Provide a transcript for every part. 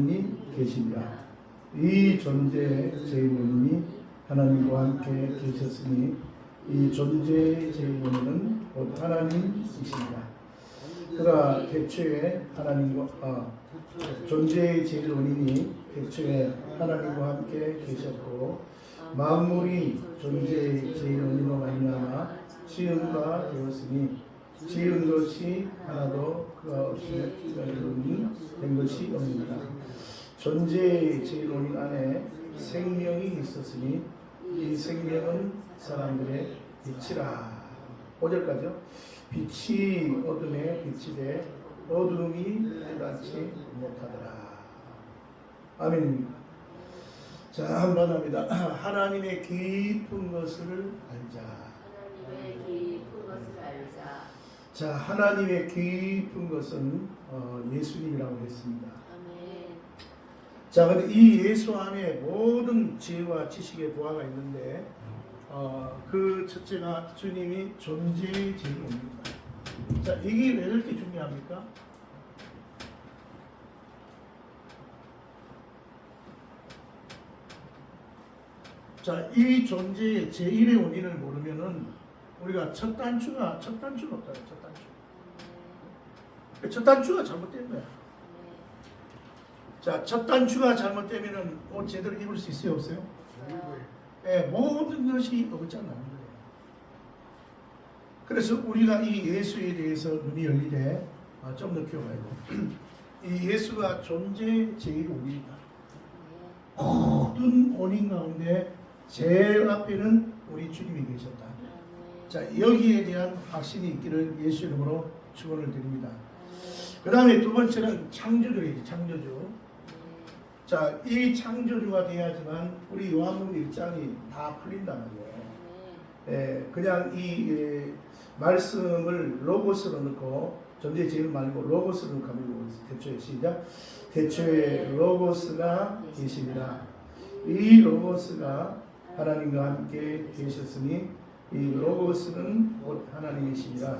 이 계십니다. 이 존재의 원인이 하나님과 함께 계셨으니 이 존재의 원인은 곧 하나님이십니다. 그가 대초에 하나님과 아, 존재의 제일 원인이 대초에 하나님과 함께 계셨고 만물이 존재의 제일 원인으로 말미암아 지음바 되었으니 지은 것이 하나도 그가 없이 된 것이 없습니다. 존재의 제일 원인 안에 생명이 있었으니 이 생명은 사람들의 빛이라. 5절까지요. 빛이 어둠에 빛이 돼 어둠이 깨닫지 못하더라. 아멘입니다. 자, 한번 합니다. 하나님의 깊은 것을 알자. 하나님의 깊은 것을 알자. 자, 하나님의 깊은 것은 어, 예수님이라고 했습니다. 자, 근데 이 예수 안에 모든 지혜와 지식의 부하가 있는데 어, 그 첫째가 주님이 존재의 제일입니다. 자, 이게 왜 이렇게 중요합니까? 자, 이 존재의 제일의 원인을 모르면은 우리가 첫 단추가 첫 단추가 없다. 첫 단추. 첫 단추가 잘못된 거야. 자, 첫 단추가 잘못되면은 옷 제대로 입을 수 있어요, 없어요? 예, 모든 것이 어긋장나는 거예요. 그래서 우리가 이 예수에 대해서 눈이 열리되 아, 좀더 키워가지고 이 예수가 존재 제일 원인이다. 모든 원인 가운데 제일 앞에는 우리 주님이 계셨다. 자, 여기에 대한 확신이 있기를 예수 이름으로 축원을 드립니다. 그 다음에 두 번째는 창조주이지, 창조주. 자, 이 창조주가 돼야지만 우리 요한복음 1장이 다 풀린단 말이에요. 예, 그냥 이 예, 말씀을 로고스로 넣고 존재 제일 말고 로고스로 가지고 대초에 시작. 대초에 로고스가 계십니다. 이 로고스가 하나님과 함께 계셨으니 이 로고스는 곧 하나님이십니다.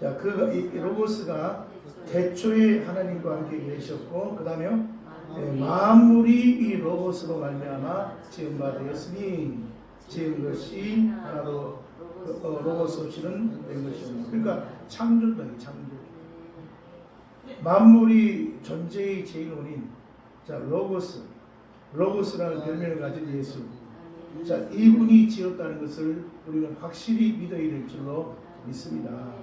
자, 그이 로고스가 대초에 하나님과 함께 계셨고 그 다음에 예, 만물이 이 로고스로 말미암아 지은 바 되었으니 지은 것이 하나도 그, 어, 로고스 없이는 된 것이 없는 그러니까 창조다 창조 만물이 존재의 제일 원인 자 로고스 로고스라는 별명을 가진 예수. 자 이분이 지었다는 것을 우리는 확실히 믿어야 될 줄로 믿습니다.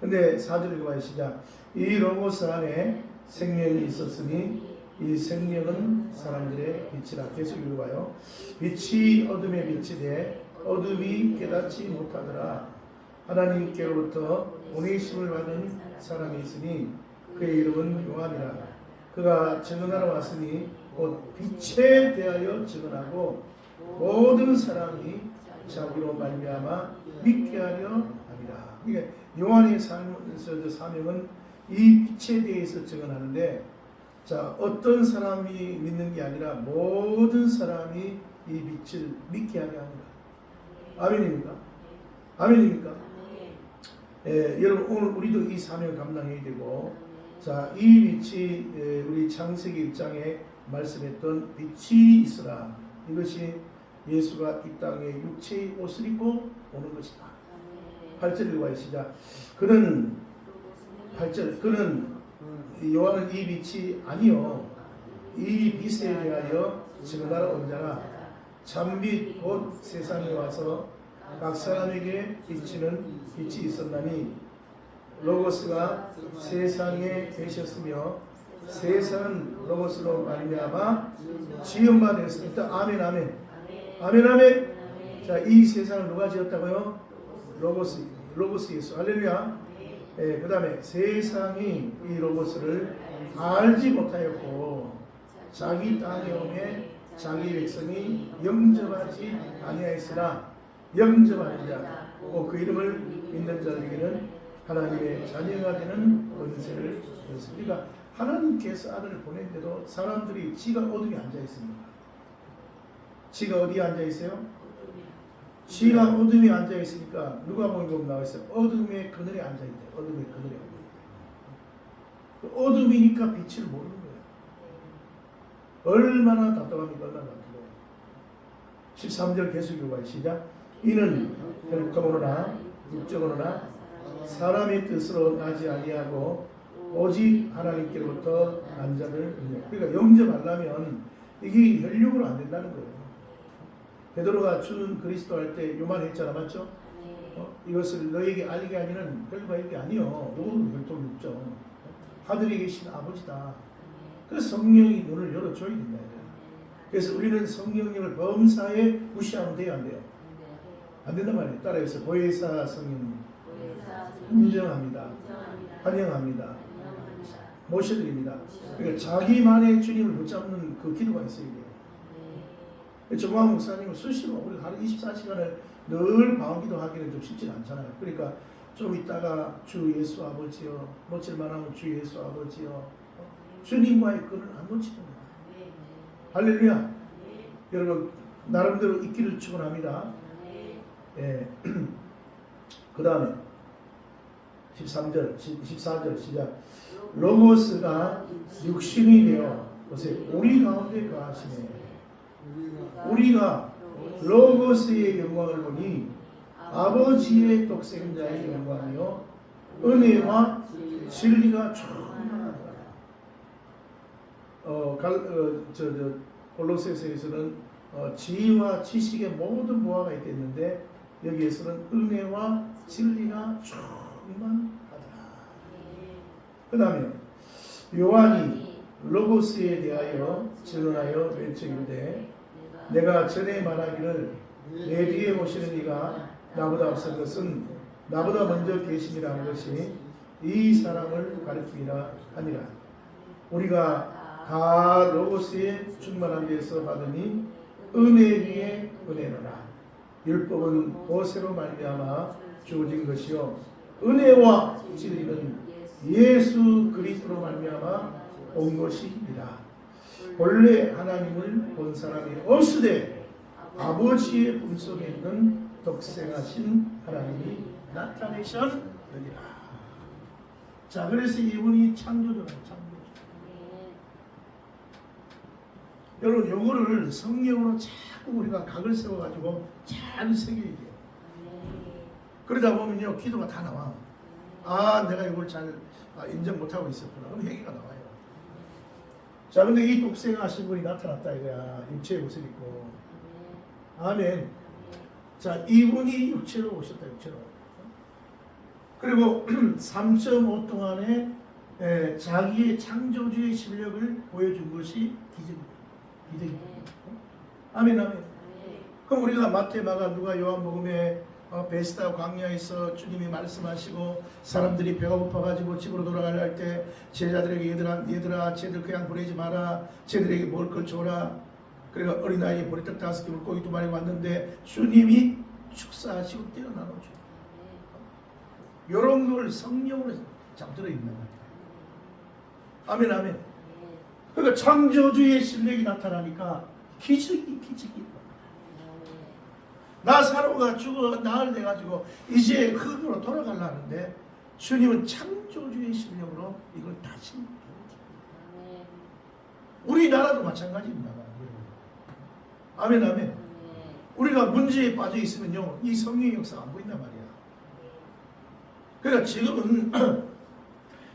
근데 사절을 봐야 시작. 이 로고스 안에 생명이 있었으니 이 생명은 사람들의 빛이라 계속 읽어봐요. 빛이 어둠에 빛이 돼 어둠이 깨닫지 못하더라. 하나님께로부터 보내심을 받은 사람이 있으니 그의 이름은 요한이라. 그가 증언하러 왔으니 곧 빛에 대하여 증언하고 모든 사람이 자기로 말미암아 믿게 하려 합니다. 그러니까 요한의 사명은 이 빛에 대해서 증언하는데 자, 어떤 사람이 믿는 게 아니라 모든 사람이 이 빛을 믿게 하게 합니다. 아멘입니까? 아멘입니까? 예, 여러분 오늘 우리도 이 사명을 감당해야 되고 자, 이 빛이 예, 우리 창세기 1장에 말씀했던 빛이 있으라. 이것이 예수가 이 땅에 육체의 옷을 입고 오는 것이다. 8절 읽어봐요. 시작. 그는 8절 그는 요한은 이 빛이 아니요. 이 빛에 대하여 온 자가 참빛 곧 세상에 와서 각 사람에게 비치는 빛이 있었나니 로고스가 세상에 계셨으며 세상은 로고스로 말미암아 지은 바 되었습니다. 아멘 아멘. 아멘 아멘. 자이 세상을 누가 지었다고요? 로고스 로고스 예수. 할렐루야 예, 그 다음에 세상이 이 로봇을 알지 못하였고 자기 땅에 오매 자기 백성이 영접하지 아니하였으나 영접하는 자, 그 이름을 믿는 자에게는 하나님의 자녀가 되는 권세를. 그러니까 하나님께서 아들을 보냈는데도 사람들이 지가 어둠에 앉아 있습니다. 지가 어디에 앉아 있어요? 지가 어둠에 앉아 있으니까 누가 보면 나와 있어요. 어둠의 그늘에 앉아 있대. 어둠의 그늘에 앉아 있대. 어둠이니까 빛을 모르는 거예요. 얼마나 답답합니까? 얼마나 답답해요. 13절 계속 읽어봐요. 시작. 이는 혈통으로나 육적으로나 사람의 뜻으로 나지 아니하고 오직 하나님께로부터 난 자를 의뢰. 그러니까 영접하려면 이게 혈육으로 안 된다는 거예요. 베드로가 준 그리스도 할 때 요만 했잖아, 맞죠? 어? 이것을 너에게 알게 하기는 별거 이게 아니요. 누구는 혈통 육적. 하늘에 계신 아버지다. 그래서 성령이 눈을 열어줘야 된다. 그래서 우리는 성령님을 범사에 무시하면 돼요, 안 돼요? 안 된단 말이에요. 따라해서 보혜사 성령님 인정합니다. 환영합니다. 모셔드립니다. 그러니까 자기만의 주님을 붙잡는 그 기도가 있어야 돼요. 정광 목사님은 수시로 우리 하루 24시간을 늘 방기도 하기는 좀 쉽지 않잖아요. 그러니까 좀 있다가 주 예수 아버지여 놓칠 만 하면 주 예수 아버지여 어? 주님과의 끈을 안 놓치는 거야. 할렐루야. 여러분 나름대로 있기를 축원합니다. 예. 그 다음에 13절, 14절 시작. 로고스가 육신이 되어. 우리 가운데 거하시네. 우리가 로고스의 영광을 보니 아버지의 독생자의 영광이요 은혜와 진리가 충만하다. 어, 갈, 어, 어, 지혜와 지식의 모든 보화가 있겠는데 여기에서는 은혜와 진리가 충만하더라. 그 다음에 요한이 로고스에 대하여 증언하여 왼쪽이되 내가 전에 말하기를 내 뒤에 오시는 이가 나보다 앞선 것은 나보다 먼저 계심이라는 것이 이 사람을 가리키라 하니라. 우리가 다 로고스의 충만한 데서 받으니 은혜 위에 은혜로라. 율법은 모세로 말미암아 주어진 것이요 은혜와 진리는 예수 그리스도로 말미암아 온 것이니라. 본래 하나님을 본 사람이 없으되 아버지의 품속에 있는 독생하신 하나님이 나타내셨느니라. 자, 그래서 이분이 창조주라, 창조주. 여러분, 요거를 성경으로 자꾸 우리가 각을 세워가지고 잘 새겨야 돼요. 그러다 보면요, 기도가 다 나와. 아, 내가 이걸 잘 아, 인정 못하고 있었구나. 그럼 회개가 나와요. 자, 근데 이 독생하신 분이 나타났다 이거야. 육체의 옷을 입고. 아멘. 자, 이분이 육체로 오셨다, 육체로. 그리고 3.5 동안에 에, 자기의 창조주의 실력을 보여준 것이 기적입니다. 기적입니다. 아멘, 아멘. 그럼 우리가 마태, 마가, 누가, 요한복음에 어, 베스다 광야에서 주님이 말씀하시고 사람들이 배가 고파가지고 집으로 돌아가려 할 때 제자들에게 얘들아, 얘들아, 쟤들 그냥 보내지 마라. 쟤들에게 먹을 걸 줘라. 그러니까 어린아이 보리떡 다섯 개 물고기 두 마리 왔는데 주님이 축사하시고 떼어 나눠줘. 이런 걸 성령으로 잠들어 있는 거예요. 아멘, 아멘. 그러니까 창조주의 실력이 나타나니까 기적이 기적이. 나사로가 죽어 나을 돼 가지고 이제 흙으로 돌아가려는데 주님은 창조주의 실력으로 이걸 다시 우리나라도 마찬가지입니다. 아멘 아멘. 우리가 문제에 빠져 있으면요 이 성령 역사 안 보인단 말이야. 그러니까 지금은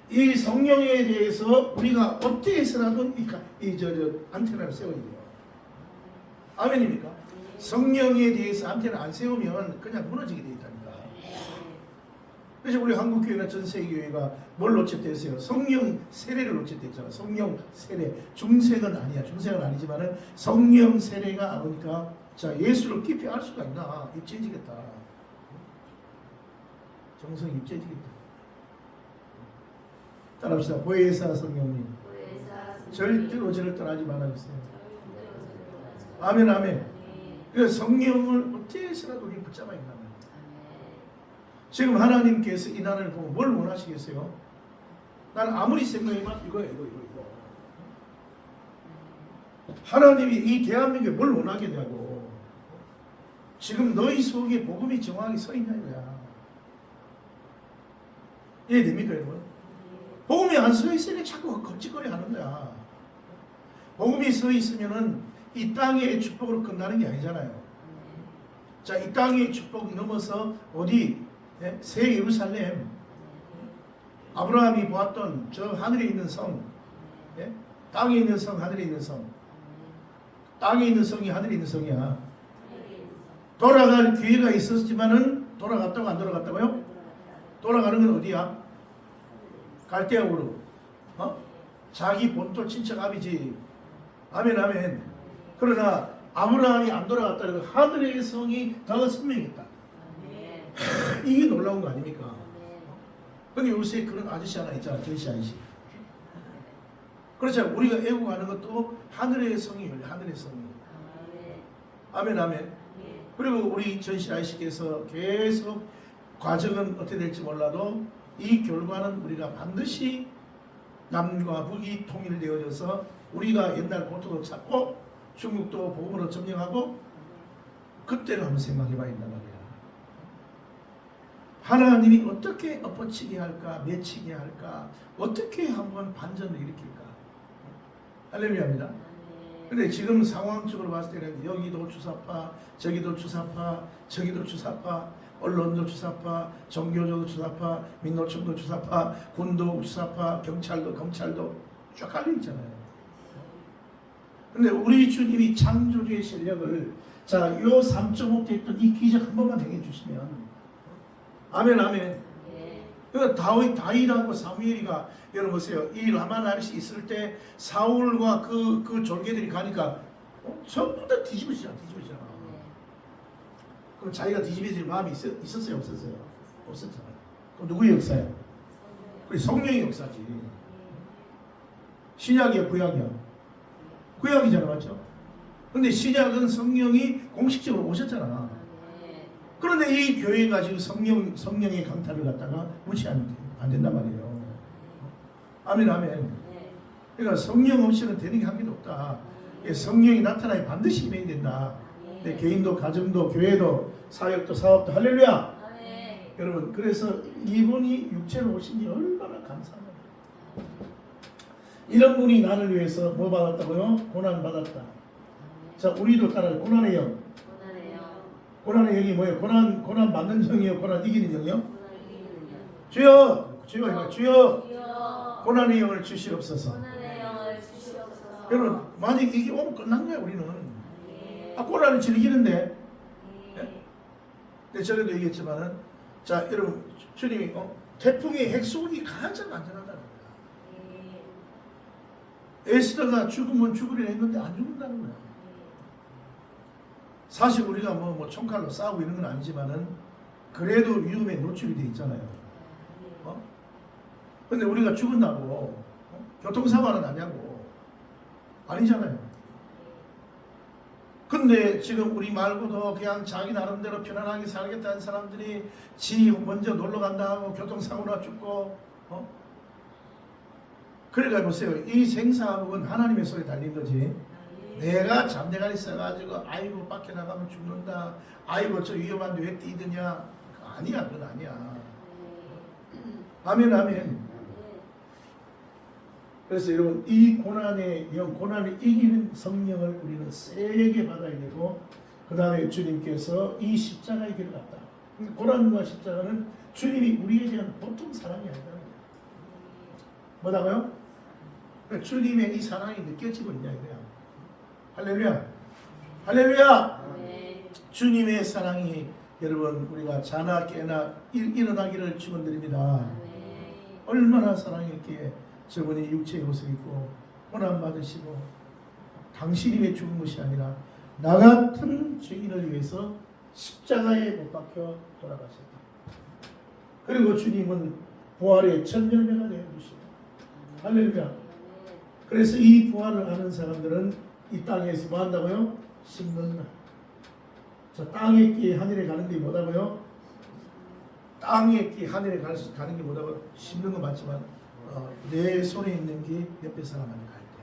이 성령에 대해서 우리가 어떻게 해서라도 이저저 안테나를 세워야 돼요. 아멘입니까? 성령에 대해서 안테나 안 세우면 그냥 무너지게 돼 있다니까. 그래서 우리 한국교회나 전 세계교회가 뭘 놓쳤대요? 성령 세례를 놓쳤댔잖아. 성령 세례. 중생은 아니야. 중생은 아니지만은 성령 세례가 보니까 자 예수를 깊이 알 수가 있나? 입체지겠다. 정성 입체지겠다. 따라합시다. 보혜사 성령님. 절대로 저를 떠나지 말아주세요. 아멘 아멘. 그래서 성령을 어떻게 해서라도 우리 붙잡아야 된다. 지금 하나님께서 이 나라를 보고 뭘 원하시겠어요? 나는 아무리 생각해봐도 이거야 이거 이거 이거. 하나님이 이 대한민국에 뭘 원하겠냐고. 지금 너희 속에 복음이 정확히 서 있냐 이거야. 이해됩니까 여러분? 복음이 안 서 있으니 자꾸 겁짓거리 하는 거야. 복음이 서 있으면은 이 땅의 축복으로 끝나는 게 아니잖아요. 자, 이 땅의 축복 넘어서 어디 예? 새 예루살렘 아브라함이 보았던 저 하늘에 있는 성, 예? 땅에 있는 성, 하늘에 있는 성, 땅에 있는 성이 하늘에 있는 성이야. 돌아갈 기회가 있었지만은 돌아갔다고 안 돌아갔다고요? 돌아가는 건 어디야? 갈대아우르. 어? 자기 본토 친척 아비지. 아멘 아멘. 그러나 아브라함이 안 돌아갔다는 건 하늘의 성이 더 선명했다. 이게 놀라운 거 아닙니까? 근데 요새 그런 아저씨 하나 있잖아. 전시 아저씨. 그렇죠. 우리가 애국 하는 것도 하늘의 성이 열려. 하늘의 성이. 아멘 아멘. 그리고 우리 전시 아저씨께서 계속 과정은 어떻게 될지 몰라도 이 결과는 우리가 반드시 남과 북이 통일되어져서 우리가 옛날 고토도 찾고 중국도 복음으로 점령하고 그때를 한번 생각해 봐야 된단 말이야. 하나님이 어떻게 엎어치게 할까, 맺히게 할까, 어떻게 한번 반전을 일으킬까. 할렐루야입니다. 근데 지금 상황적으로 봤을 때는 여기도 주사파, 저기도 주사파, 저기도 주사파, 언론도 주사파, 종교조도 주사파, 민노총도 주사파, 군도 주사파, 경찰도 검찰도 쫙 깔려 있잖아요. 근데 우리 주님이 창조주의 실력을 자, 요 3.5대 있던 이 기적 한 번만 행해 주시면 아멘 아멘. 그 다윗 다윗하고 사무엘이가 여러분 보세요. 이 라마나르시 있을 때 사울과 그그 졸개들이 가니까 어? 전부 다 뒤집어지잖아, 뒤집어지잖아. 그럼 자기가 뒤집어질 마음이 있, 있었어요, 없었어요? 없었잖아요. 그럼 누구의 역사예요? 우리 성령의 역사지. 신약이야, 구약이야. 구약이잖아, 맞죠? 근데 신약은 성령이 공식적으로 오셨잖아. 그런데 이 교회가 지금 성령 성령의 강타를 갖다가 무시하면 돼. 안 된단 말이에요. 아멘 아멘. 그러니까 성령 없이는 되는 게 한 개도 없다. 예, 성령이 나타나야 반드시 임해야 된다. 내 개인도 가정도 교회도 사역도 사업도 할렐루야. 여러분 그래서 이분이 육체로 오신 게 얼마나 감사하냐. 이런 분이 나를 위해서 뭐 받았다고요? 고난 받았다. 자 우리도 따라 고난의 영. 고난의 영이 뭐예요? 고난 고난 받는 영이요, 고난 이기는 영이요? 주여, 주여, 이거 주여, 고난의 영을 주시옵소서. 여러분, 만약 이게 오면 끝난 거야 우리는. 아 고난을 즐기는데, 내 전에도 얘기했지만은, 자 여러분, 주님이 어, 태풍의 핵수군이 가장 안전하다는 거야. 에스더가 죽으면 죽으려 했는데 안 죽는다는 거야. 사실 우리가 뭐, 뭐 총칼로 싸우고 이런 건 아니지만은 그래도 위험에 노출이 돼 있잖아요. 어? 근데 우리가 죽었나고 어? 교통사고는 아냐고 아니잖아요. 근데 지금 우리 말고도 그냥 자기 나름대로 편안하게 살겠다는 사람들이 지 먼저 놀러 간다 하고 교통사고나 죽고 어? 그러니까 보세요. 이 생사복은 하나님의 손에 달린 거지. 내가 잠대가리 써가지고 아이고 밖에 나가면 죽는다 아이고 저 위험한데 왜 뛰드냐 아니야 그건 아니야 아멘 아멘 그래서 여러분 이 고난의 영 고난을 이기는 성령을 우리는 세게 받아야 되고 그 다음에 주님께서 이 십자가의 길을 갔다 고난과 십자가는 주님이 우리에 대한 보통 사랑이 아니라는 뭐라고요? 그러니까 주님의 이 사랑이 느껴지고 있냐 이거야 할렐루야. 할렐루야. 주님의 사랑이 여러분 우리가 자나 깨나 일, 일어나기를 축원드립니다. 얼마나 사랑했기에 저분이 육체의 옷을 입고 고난 받으시고 당신이 왜 죽은 것이 아니라 나 같은 죄인을 위해서 십자가에 못 박혀 돌아가셨다. 그리고 주님은 부활의 첫 열매가 되어 주시다. 할렐루야. 그래서 이 부활을 아는 사람들은 이 땅에서 뭐 한다고요? 심는다. 자, 땅에 끼 하늘에 가는 게 뭐다고요? 땅에 끼 하늘에 갈 수- 가는 게 뭐다고? 심는 건 맞지만 어, 내 손에 있는 게 옆에 사람한테 갈 때.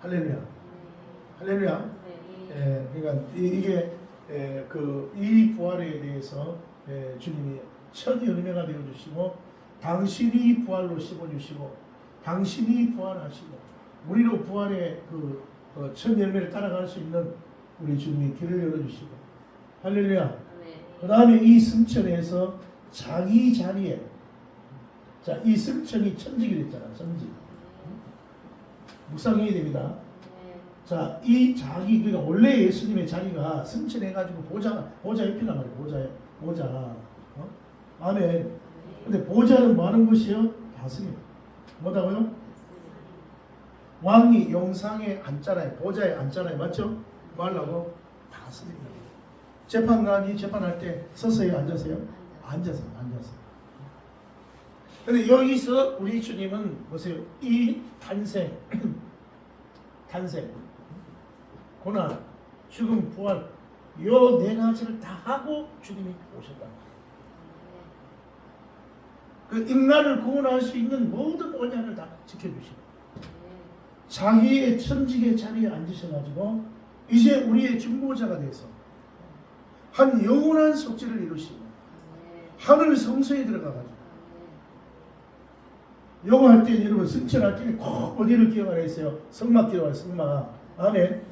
할렐루야. 할렐루야. 예, 그러니까 이, 게 예, 그이 부활에 대해서 예, 주님이 첫 열매가 되어 주시고 당신이 부활로 씹어 주시고 당신이 부활하시고 우리로 부활의 그 어, 첫 열매를 따라갈 수 있는 우리 주님이 길을 열어주시고 할렐루야. 그 다음에 이 승천에서 자기 자리에 자 이 승천이 천직이 됐잖아 천직 묵상해야 됩니다. 네. 자, 이 자기 그러니까 원래 예수님의 자기가 승천해가지고 보좌 보좌 옆이란 말이에요. 보좌 보좌. 어? 아멘. 근데 보좌는 뭐 하는 곳이요? 다스림. 뭐다고요? 왕이 영상에 앉잖아요. 보좌에 앉잖아요. 맞죠? 뭐 하려고? 다스림. 재판관이 재판할 때 서서히 앉으세요. 앉아서 앉아서. 근데 여기서 우리 주님은 보세요. 이 탄생, 탄생, 고난, 죽음, 부활, 요 네 가지를 다 하고 주님이 오셨다. 그 인간을 구원할 수 있는 모든 언약을 다 지켜주시고 자기의 천직의 자리에 앉으셔가지고 이제 우리의 중보자가 돼서 한 영원한 속죄를 이루시고 하늘 성소에 들어가가지고 요거 할때 여러분 승천할 때꼭 어디를 기억하라 했어요? 성막 기억하라 성막. 아멘.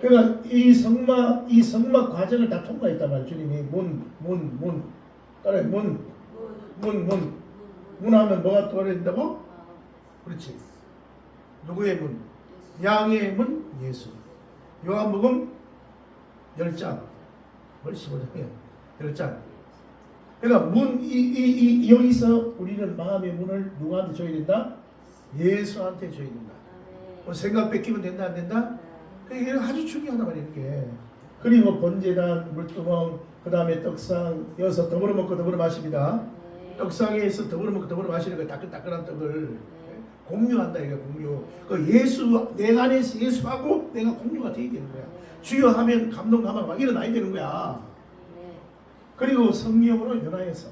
그러니까 이 성막 이 성막 과정을 다 통과했단 말이에요. 주님이. 문 문 문. 따라 문문 문. 문, 문 하면 뭐가 또된다고 그렇지 누구의 문? 양의 문 예수 요한복음 10장 뭘 15장이야 10장 그러니까 문, 이, 이, 이, 여기서 우리는 마음의 문을 누구한테 줘야 된다? 예수한테 줘야 된다. 뭐 생각 뺏기면 된다, 안 된다? 그게 아주 중요하단 말이에요, 이게. 그리고 번제단, 물두멍, 그 다음에 떡상, 이어서 더불어 먹고 더불어 마십니다. 떡상에서 더불어 먹고 더불어 마시는 거 따끈따끈한 떡을 공유한다, 이게 공유. 그 예수, 내 안에서 예수하고 내가 공유가 되어야 되는 거야. 주여 하면 감동 감화 막 일어나야 되는 거야. 그리고 성령으로 연하여서